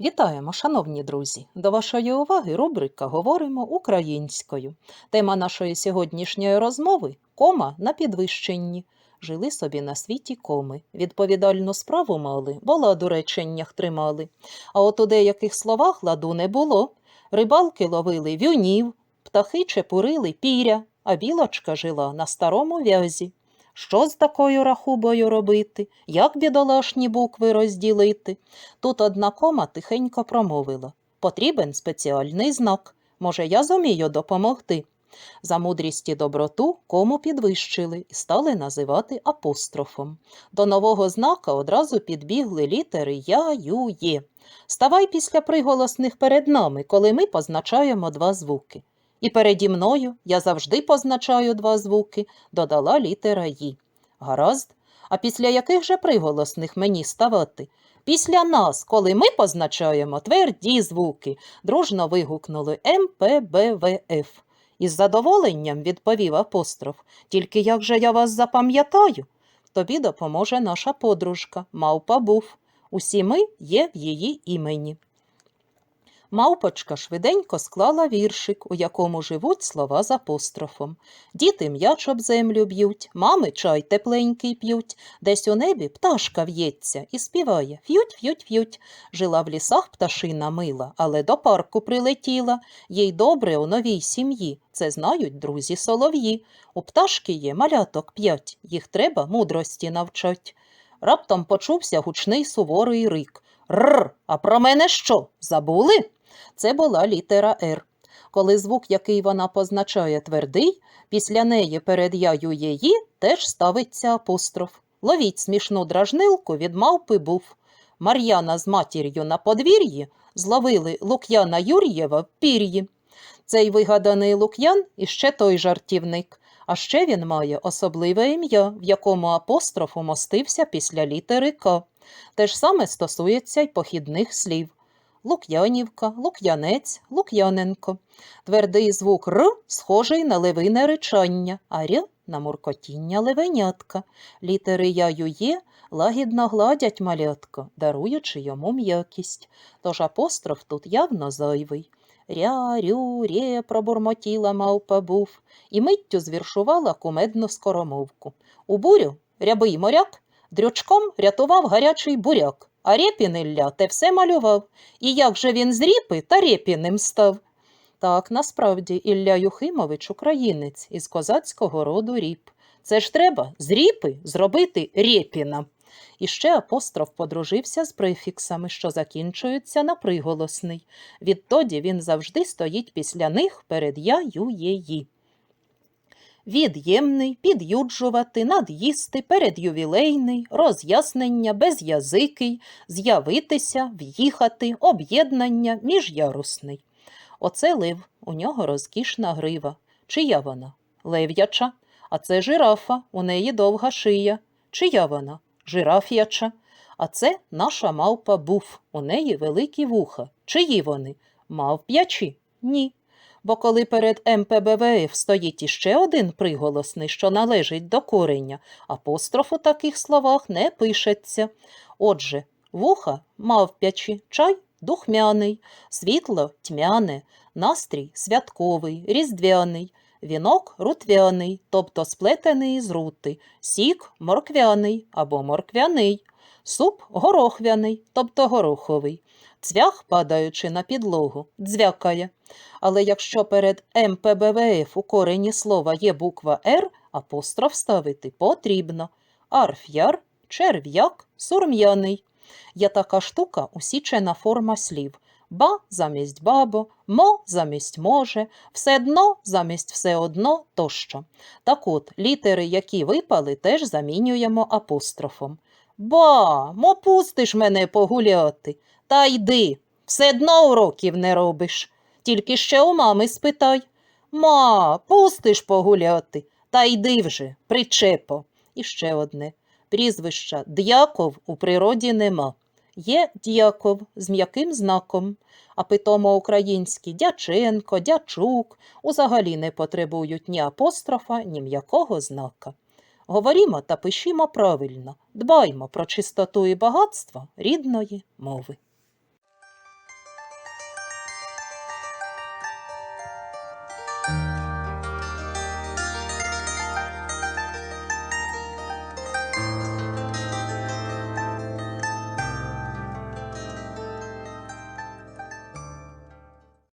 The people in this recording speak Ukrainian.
Вітаємо, шановні друзі! До вашої уваги рубрика Говоримо українською. Тема нашої сьогоднішньої розмови кома на підвищенні. Жили собі на світі коми. Відповідальну справу мали, бо лад реченнях тримали. А от у деяких словах ладу не було. Рибалки ловили вюнів, птахи чепурили піря, а білочка жила на старому в'язі. Що з такою рахубою робити? Як бідолашні букви розділити? Тут одна кома тихенько промовила. Потрібен спеціальний знак. Може, я зумію допомогти. За мудрість і доброту кому підвищили і стали називати апострофом. До нового знака одразу підбігли літери Я, Ю, Є. Ставай після приголосних перед нами, коли ми позначаємо два звуки. І переді мною я завжди позначаю два звуки, додала літера «ї». Гаразд, а після яких же приголосних мені ставати? Після нас, коли ми позначаємо тверді звуки, дружно вигукнули МПБВФ. Із задоволенням відповів апостроф. Тільки як же я вас запам'ятаю? Тобі допоможе наша подружка, мавпа був. Усі ми є в її імені. Мавпочка швиденько склала віршик, у якому живуть слова з апострофом. Діти м'яч об землю б'ють, мами чай тепленький п'ють, десь у небі пташка в'ється і співає ф'ють, ф'ють, ф'ють. Жила в лісах пташина мила, але до парку прилетіла. Їй добре у новій сім'ї. Це знають друзі солов'ї. У пташки є маляток п'ять, їх треба мудрості навчать. Раптом почувся гучний суворий рик. Рр, а про мене що? Забули? Це була літера Р. Коли звук, який вона позначає твердий, після неї перед яю її теж ставиться апостроф. Ловіть смішну дражнилку від мавпи був. Мар'яна з матір'ю на подвір'ї зловили Лук'яна Юр'єва в пір'ї. Цей вигаданий Лук'ян іще той жартівник. А ще він має особливе ім'я, в якому апостроф умостився після літери К. Те ж саме стосується й похідних слів. Лук'янівка, Лук'янець, Лук'яненко. Твердий звук Р схожий на левине речання, а Р на муркотіння левенятка. Літери Я-ю є лагідно гладять малятко, даруючи йому м'якість. Тож апостроф тут явно зайвий. Ря, рю, рє, пробурмотіла мавпа був, і миттю звіршувала кумедну скоромовку. У бурю рябий моряк дрючком рятував гарячий буряк, а рєпін Ілля те все малював. І як же він з ріпи та рєпіним став? Так, насправді, Ілля Юхимович українець із козацького роду ріп. Це ж треба з ріпи зробити рєпіна. І ще апостроф подружився з префіксами, що закінчуються на приголосний. Відтоді він завжди стоїть після них перед я, ю, є, ї. Від'ємний, під'юджувати, над'їсти, передювілейний, роз'яснення, безязикий, з'явитися, в'їхати, об'єднання, міжярусний. Оце лев, у нього розкішна грива. Чия вона? Лев'яча. А це жирафа, у неї довга шия. Чия вона? Жираф'яча. А це наша мавпа буф, у неї великі вуха. Чиї вони? Мавп'ячі? Ні. Бо коли перед МПБВФ стоїть іще один приголосний, що належить до корення, апостроф у таких словах не пишеться. Отже, вуха мавп'ячі, чай духмяний, світло тьмяне, настрій святковий, різдвяний, вінок рутвяний, тобто сплетений із рути, сік морквяний або морквяний, суп горохвяний, тобто гороховий, цвях, падаючи на підлогу, дзвякає. Але якщо перед МПБВФ у корені слова є буква Р, апостроф ставити потрібно. Арф'яр, черв'як, сурм'яний. Є така штука усічена форма слів. Ба замість бабо, мо замість може, все дно замість все одно тощо. Так от, літери, які випали, теж замінюємо апострофом. Ба, мо пустиш мене погуляти. Та йди, все дно уроків не робиш. Тільки ще у мами спитай. Ма, пустиш погуляти. Та йди вже, причепо. І ще одне. Прізвища Д'яков у природі нема. Є д'яков з м'яким знаком, а питомо українські дяченко, дячук узагалі не потребують ні апострофа, ні м'якого знака. Говорімо та пишімо правильно, дбаймо про чистоту і багатство рідної мови.